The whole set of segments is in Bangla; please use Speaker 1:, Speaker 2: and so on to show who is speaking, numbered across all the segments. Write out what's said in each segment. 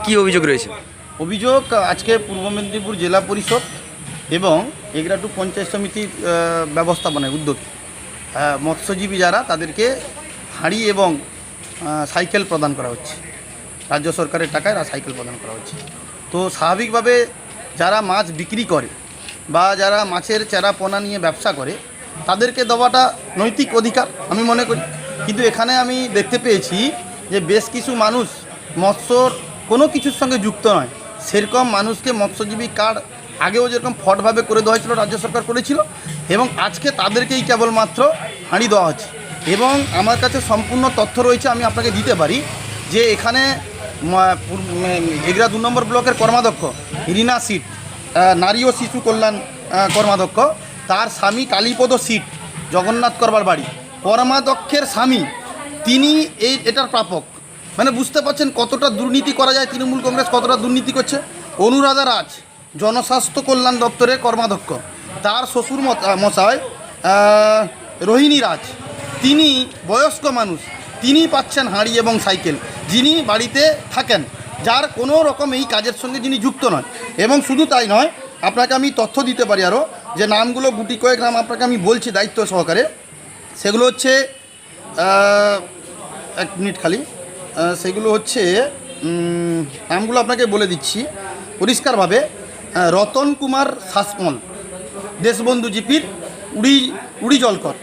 Speaker 1: কি অভিযোগ রয়েছে?
Speaker 2: অভিযোগ, আজকে পূর্ব মেদিনীপুর জেলা পরিষদ এবং এগরাটু পঞ্চায়েত সমিতির ব্যবস্থাপনায় উদ্যোগ। মৎস্যজীবী যারা, তাদেরকে হাঁড়ি এবং সাইকেল প্রদান করা হচ্ছে। রাজ্য সরকারের টাকায় সাইকেল প্রদান করা হচ্ছে। তো স্বাভাবিকভাবে যারা মাছ বিক্রি করে বা যারা মাছের চারা পোনা নিয়ে ব্যবসা করে, তাদেরকে দেওয়াটা নৈতিক অধিকার, আমি মনে করি। কিন্তু এখানে আমি দেখতে পেয়েছি যে বেশ কিছু মানুষ মৎস্যর কোনো কিছুর সঙ্গে যুক্ত নয়। সেরকম মানুষকে মৎস্যজীবী কার্ড আগেও যেরকম ফটভাবে করে দেওয়া হয়েছিল, রাজ্য সরকার করেছিল এবং আজকে তাদেরকেই কেবলমাত্র হাঁড়ি দেওয়া হচ্ছে। এবং আমার কাছে সম্পূর্ণ তথ্য রয়েছে, আমি আপনাকে দিতে পারি যে এখানে ম- এগরা দু নম্বর ব্লকের কর্মাধ্যক্ষ রিনা সিট নারী ও শিশু কল্যাণ কর্মাধ্যক্ষ, তার স্বামী কালীপদ সিট, জগন্নাথ করবার বাড়ি। কর্মাধ্যক্ষের স্বামী, তিনি এই, এটার প্রাপক। মানে বুঝতে পারছেন কতটা দুর্নীতি করা যায় তৃণমূল কংগ্রেস, কতটা দুর্নীতি করছে? অনুরাধা রাজ, জনস্বাস্থ্য কল্যাণ দপ্তরের কর্মাধ্যক্ষ। তার শ্বশুর মশাই রোহিণী রাজ। তিনি বয়স্ক মানুষ, তিনি পাচ্ছেন হাঁড়ি এবং সাইকেল। যিনি বাড়িতে থাকেন, যার কোনো রকম এই কাজের সঙ্গে যিনি যুক্ত নয় এবং শুধু তাই নয়, আপনাকে আমি তথ্য দিতে পারি আরও যে নামগুলো গুটি কয়েক নাম আপনাকে আমি বলছি দায়িত্ব সহকারে। সেগুলো হচ্ছে এক মিনিট খালি। সেগুলো হচ্ছে নামগুলো আপনাকে বলে দিচ্ছি। পরিষ্কারভাবে রতন কুমার শাসমল, দেশবন্ধু জিপির উড়ি উড়ি জলকর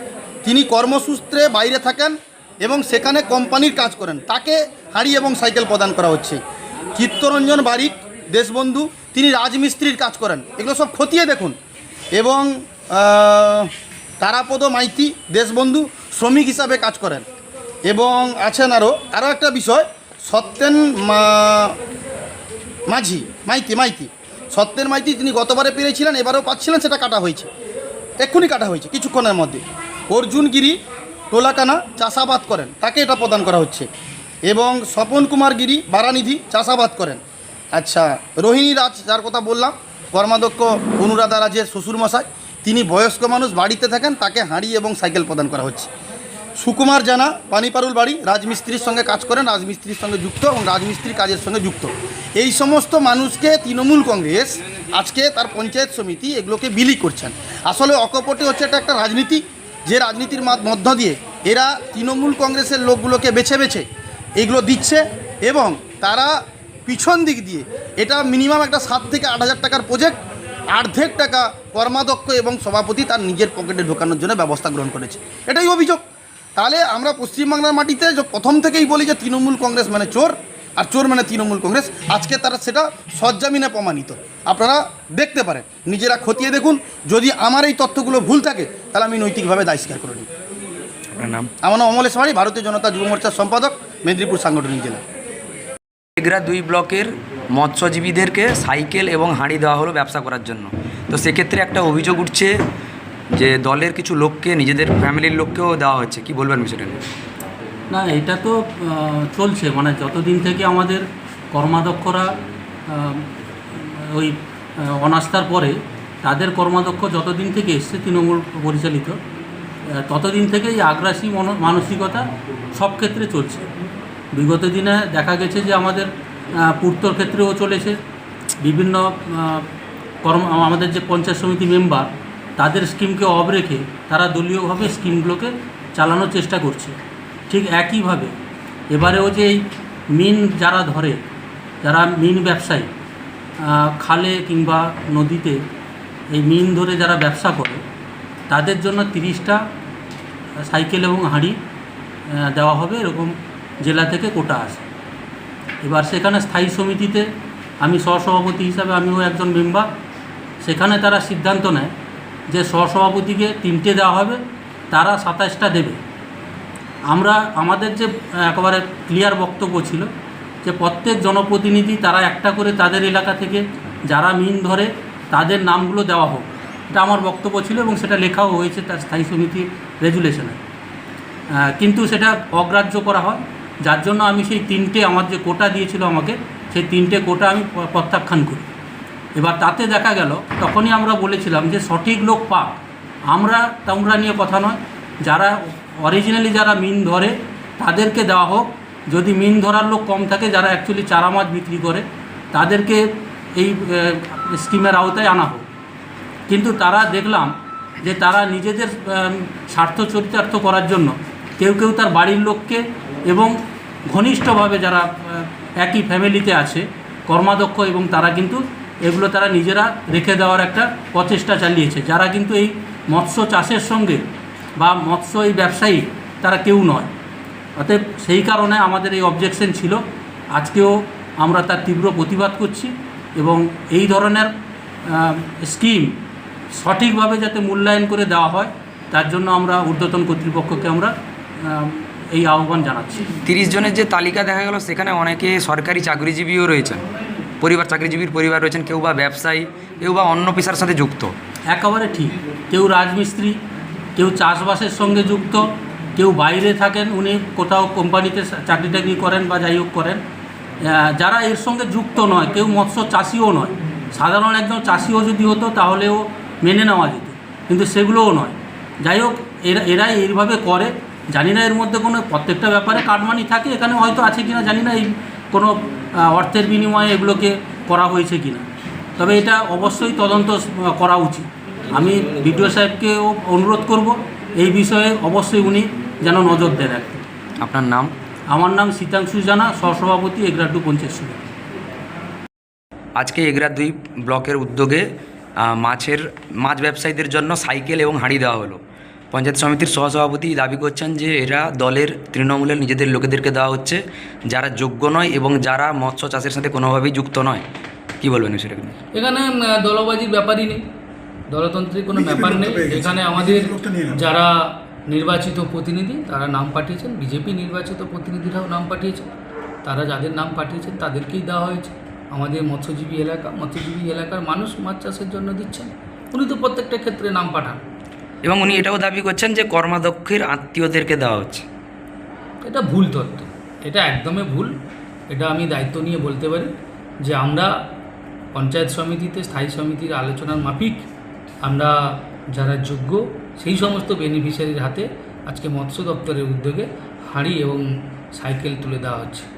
Speaker 2: তিনি কর্মসূত্রে বাইরে থাকেন এবং সেখানে কোম্পানির কাজ করেন। তাকে হাঁড়ি এবং সাইকেল প্রদান করা হচ্ছে। চিত্তরঞ্জন বারিক, দেশবন্ধু, তিনি রাজমিস্ত্রির কাজ করেন। এগুলো সব খতিয়ে দেখুন। এবং তারাপদ মাইতি, দেশবন্ধু, শ্রমিক হিসাবে কাজ করেন। এবং আছেন আরও আরও একটা বিষয়, সত্যেন মাঝি, মাইতি মাইতি। সত্যের মাইতি তিনি গতবারে পেরেছিলেন, এবারেও পাচ্ছিলেন, সেটা কাটা হয়েছে। এক্ষুনি কাটা হয়েছে, কিছুক্ষণের মধ্যে। অর্জুন গিরি, টোলাকানা চাষাবাদ করেন, তাকে এটা প্রদান করা হচ্ছে। এবং স্বপন কুমার গিরি, বারানিধি, চাষাবাদ করেন। আচ্ছা রোহিণী রাজ, যার কথা বললাম, কর্মাধ্যক্ষ অনুরাধা রাজের শ্বশুরমশাই, তিনি বয়স্ক মানুষ, বাড়িতে থাকেন, তাকে হাঁড়ি এবং সাইকেল প্রদান করা হচ্ছে। সুকুমার জানা, পানিপারুল বাড়ি, রাজমিস্ত্রির সঙ্গে কাজ করেন, রাজমিস্ত্রির সঙ্গে যুক্ত এবং রাজমিস্ত্রির কাজের সঙ্গে যুক্ত। এই সমস্ত মানুষকে তৃণমূল কংগ্রেস আজকে তার পঞ্চায়েত সমিতি এগুলোকে বিলি করছেন। আসলে অকপটে হচ্ছে এটা একটা রাজনীতি। যে রাজনীতির মধ্য দিয়ে এরা তৃণমূল কংগ্রেসের লোকগুলোকে বেছে বেছে এগুলো দিচ্ছে এবং তারা পিছন দিক দিয়ে এটা মিনিমাম একটা সাত থেকে আট হাজার টাকার প্রজেক্ট অর্ধেক টাকা কর্মাধ্যক্ষ এবং সভাপতি তার নিজের পকেটে ঢোকানোর জন্য ব্যবস্থা গ্রহণ করেছে। এটাই অভিযোগ। তাহলে আমরা পশ্চিমবাংলার মাটিতে যে প্রথম থেকেই বলি যে তৃণমূল কংগ্রেস মানে চোর আর চোর মানে তৃণমূল কংগ্রেস আজকে তারা সেটা সজ্জামিনে প্রমাণিত। আপনারা দেখতে পারেন নিজেরা খতিয়ে দেখুন যদি আমার এই তথ্যগুলো ভুল থাকে তাহলে আমি নৈতিকভাবে দায় স্বীকার করে নিই।
Speaker 1: নাম?
Speaker 2: আমার নাম অমলেশ বাড়ি ভারতীয় জনতা যুব মোর্চার সম্পাদক মেদিনীপুর সাংগঠনিক জেলা।
Speaker 1: এগরা দুই ব্লকের মৎস্যজীবীদেরকে সাইকেল এবং হাঁড়ি দেওয়া হলো ব্যবসা করার জন্য। তো সেক্ষেত্রে একটা অভিযোগ উঠছে যে দলের কিছু লোককে, নিজেদের ফ্যামিলির লোককেও দেওয়া হচ্ছে কি বলবেন নিয়ে?
Speaker 3: না, এটা তো চলছে। মানে যতদিন থেকে আমাদের কর্মাধ্যক্ষরা ওই অনাস্থার পরে, তাদের কর্মাধ্যক্ষ যতদিন থেকে এসছে, তৃণমূল পরিচালিত ততদিন থেকে এই আগ্রাসী মন- মানসিকতা সব ক্ষেত্রে চলছে। বিগত দিনে দেখা গেছে যে আমাদের পূর্তর ক্ষেত্রেও চলেছে। বিভিন্ন কর্ম, আমাদের যে পঞ্চায়েত সমিতি মেম্বার তাদের স্কিমকে অফ রেখে তারা দলীয়ভাবে স্কিমগুলোকে চালানোর চেষ্টা করছে। ঠিক একইভাবে এবারেও যে এই মিন যারা ধরে, যারা মিন ব্যবসায়ী খালে কিংবা নদীতে এই মিন ধরে যারা ব্যবসা করে, তাদের জন্য তিরিশটা সাইকেল এবং হাঁড়ি দেওয়া হবে এরকম জেলা থেকে কোটা আসে এবার সেখানে স্থায়ী সমিতিতে আমি সহসভাপতি হিসাবে আমিও একজন মেম্বার, সেখানে তারা সিদ্ধান্ত নেয় যে সহসভাপতিকে তিনটে দেওয়া হবে, তারা সাতাশটা দেবে। আমরা, আমাদের যে, একেবারে ক্লিয়ার বক্তব্য ছিল যে প্রত্যেক জনপ্রতিনিধি তারা একটা করে তাদের এলাকা থেকে যারা মিন ধরে তাদের নামগুলো দেওয়া হোক। এটা আমার বক্তব্য ছিল এবং সেটা লেখাও হয়েছে তার স্থায়ী সমিতির রেজুলেশনে। কিন্তু সেটা অগ্রাহ্য করা হয়। যার জন্য আমি সেই তিনটে, আমার যে কোটা দিয়েছিল আমাকে, সেই তিনটে কোটা আমি প্রত্যাখ্যান করি। এবার তাতে দেখা গেল, তখনই আমরা বলেছিলাম যে সঠিক লোক পাক। আমরা তোমরা নিয়ে কথা নয়, যারা অরিজিনালি যারা মিন ধরে, তাদেরকে দেওয়া হোক। যদি মিন ধরার লোক কম থাকে, যারা অ্যাকচুয়ালি চারা মাছ বিক্রি করে, তাদেরকে এই স্কিমের আওতায় আনা হোক। কিন্তু তারা দেখলাম যে তারা নিজেদের স্বার্থ চরিতার্থ করার জন্য কেউ কেউ তার বাড়ির লোককে এবং ঘনিষ্ঠভাবে যারা একই ফ্যামিলিতে আছে, কর্মাধ্যক্ষ এবং তারা কিন্তু এগুলো তারা নিজেরা রেখে দেওয়ার একটা প্রচেষ্টা চালিয়েছে। যারা কিন্তু এই মৎস্য চাষের সঙ্গে বা মৎস্য এই ব্যবসায়ী, তারা কেউ নয়। অতএব সেই কারণে আমাদের এই অবজেকশন ছিল। আজকেও আমরা তার তীব্র প্রতিবাদ করছি এবং এই ধরনের স্কিম সঠিকভাবে যাতে মূল্যায়ন করে দেওয়া হয়, তার জন্য আমরা ঊর্ধ্বতন কর্তৃপক্ষকে আমরা এই আহ্বান জানাচ্ছি।
Speaker 1: তিরিশ জনের যে তালিকা দেখা গেল, সেখানে অনেকে সরকারি চাকরিজীবীও রয়েছেন। পরিবার, চাকরিজীবীর পরিবার রয়েছেন, কেউ বা ব্যবসায়ী, কেউ বা অন্য পেশার সাথে যুক্ত।
Speaker 3: একেবারে ঠিক। কেউ রাজমিস্ত্রি, কেউ চাষবাসের সঙ্গে যুক্ত, কেউ বাইরে থাকেন, উনি কোথাও কোম্পানিতে চাকরি টাকরি করেন বা যাই হোক করেন। যারা এর সঙ্গে যুক্ত নয়, কেউ মৎস্য চাষিও নয়। সাধারণ একজন চাষিও যদি হতো, তাহলেও মেনে নেওয়া যেত। কিন্তু সেগুলোও নয়। যাই হোক, এরা এরা এইভাবে করে। জানি না এর মধ্যে কোনো প্রত্যেকটা ব্যাপারে কাটমানি থাকে, এখানে হয়তো আছে কিনা জানি না। এই অর্থের বিনিময়ে এগুলোকে করা হয়েছে কি না তবে এটা অবশ্যই তদন্ত করা উচিত। আমি বিডিও সাহেবকেও অনুরোধ করব এই বিষয়ে অবশ্যই উনি যেন নজর দেন
Speaker 1: আপনার নাম?
Speaker 3: আমার নাম শীতাংশু জানা সহসভাপতি এগ্রাড্ডু পঞ্চায়েত সমিতি।
Speaker 1: আজকে এগরা দুই ব্লকের উদ্যোগে মাছের মাছ ব্যবসায়ীদের জন্য সাইকেল এবং হাঁড়ি দেওয়া হলো। পঞ্চায়েত সমিতির সহসভাপতি দাবি করছেন যে এরা দলের তৃণমূলের নিজেদের লোকেদেরকে দেওয়া হচ্ছে যারা যোগ্য নয় এবং যারা মৎস্য চাষের সাথে কোনোভাবেই যুক্ত নয়। কি বলবেন সেটা
Speaker 4: এখানে দলবাজির ব্যাপারই নেই। দলতন্ত্রের কোনো ব্যাপার নেই। এখানে আমাদের যারা নির্বাচিত প্রতিনিধি তারা নাম পাঠিয়েছেন। বিজেপি নির্বাচিত প্রতিনিধিরাও নাম পাঠিয়েছেন তারা যাদের নাম পাঠিয়েছেন তাদেরকেই দেওয়া হয়েছে। আমাদের মৎস্যজীবী এলাকা মৎস্যজীবী এলাকার মানুষ মাছ চাষের জন্য দিচ্ছেন। উনি তো প্রত্যেকটা ক্ষেত্রে নাম পাঠান।
Speaker 1: এবং উনি এটাও দাবি করছেন যে কর্মাধ্যক্ষের আত্মীয়দেরকে দেওয়া হচ্ছে।
Speaker 4: এটা ভুল তথ্য। এটা একদমই ভুল। এটা আমি দায়িত্ব নিয়ে বলতে পারি যে আমরা পঞ্চায়েত সমিতিতে, স্থায়ী সমিতির আলোচনার মাফিক, আমরা যারা যোগ্য, সেই সমস্ত বেনিফিশিয়ারির হাতে আজকে মৎস্য দপ্তরের উদ্যোগে হাঁড়ি এবং সাইকেল তুলে দেওয়া হচ্ছে।